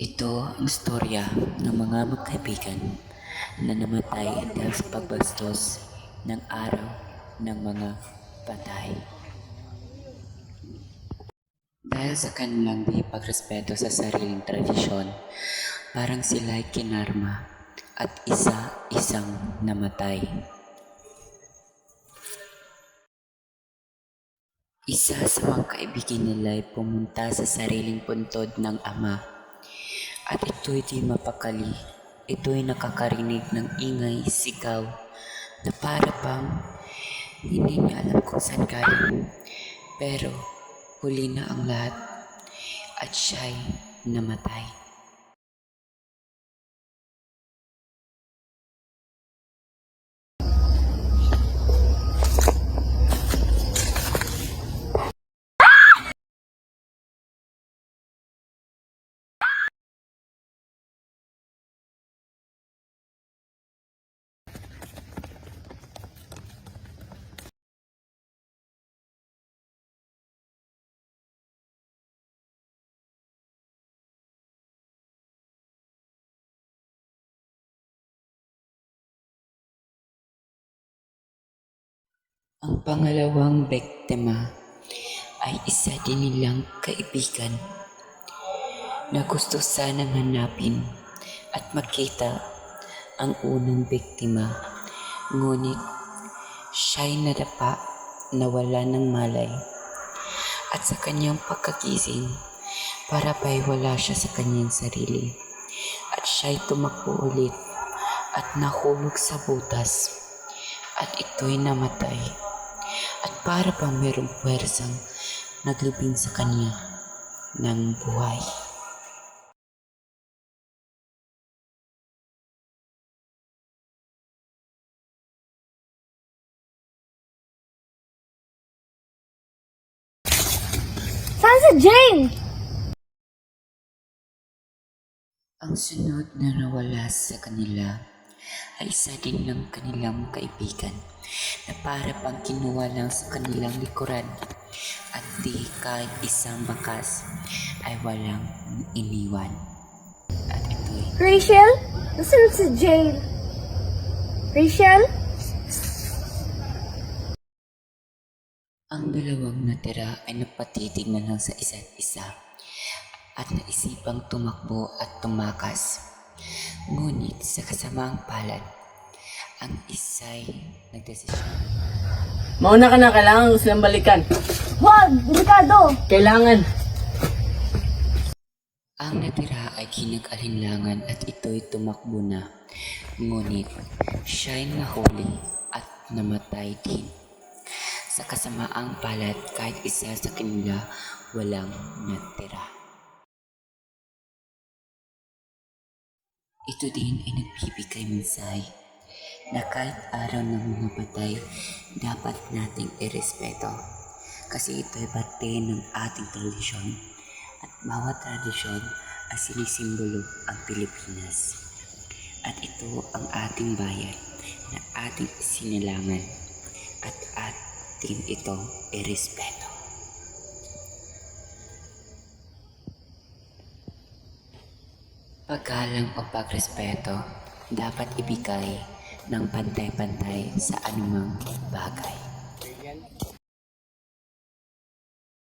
Ito ang istorya ng mga magkaibigan na namatay dahil sa pagbastos ng araw ng mga patay. Dahil sa kanilang di pagrespeto sa sariling tradisyon, parang sila ay kinarma at isa-isang namatay. Isa sa mga kaibigan nila ay pumunta sa sariling puntod ng ama at ito'y di mapakali. Ito'y nakakarinig ng ingay, sigaw na para bang hindi niya alam kung saan galing. Pero huli na ang lahat at siya'y namatay. Ang pangalawang biktima ay isa din nilang kaibigan na gusto sanang hanapin at makita ang unang biktima. Ngunit siya'y nadapa na wala ng malay. At sa kanyang pagkagising para ba'y wala siya sa kanyang sarili. At siya'y tumakbo ulit at nahulog sa butas at ito'y namatay at para bang merong puwersang naglibing sa kanya ng buhay. Saan si Jane? Ang sunod na nawala sa kanila ay isa din ng kanilang kaibigan na para bang kinuha lang sa kanilang likuran at di kahit isang bakas ay walang iniwan. At ito'y Rachel? Nasaan si Jane? Rachel? Ang dalawang natira ay napatitig na lang sa isa't isa at naisipang tumakbo at tumakas. Ngunit sa kasamaang palad, ang isa'y nagdesisyon. Mauna ka na, kailangan ko silang balikan. Wag! Ricardo! Kailangan. Ang natira ay kinag-alinlangan at ito'y tumakbo na. Ngunit siya'y nahuli at namatay din. Sa kasamaang palad, kahit isa sa kanila walang natira. Ito din ay nagbibigay mensahe na kahit araw ng mga patay, dapat nating irespeto. Kasi ito ay parte ng ating tradisyon at bawat tradisyon ay sinisimbolo ang Pilipinas. At ito ang ating bayan na ating sinilangan at ating ito irespeto. Paggalang o pagrespeto dapat ibigay ng pantay-pantay sa anumang bagay.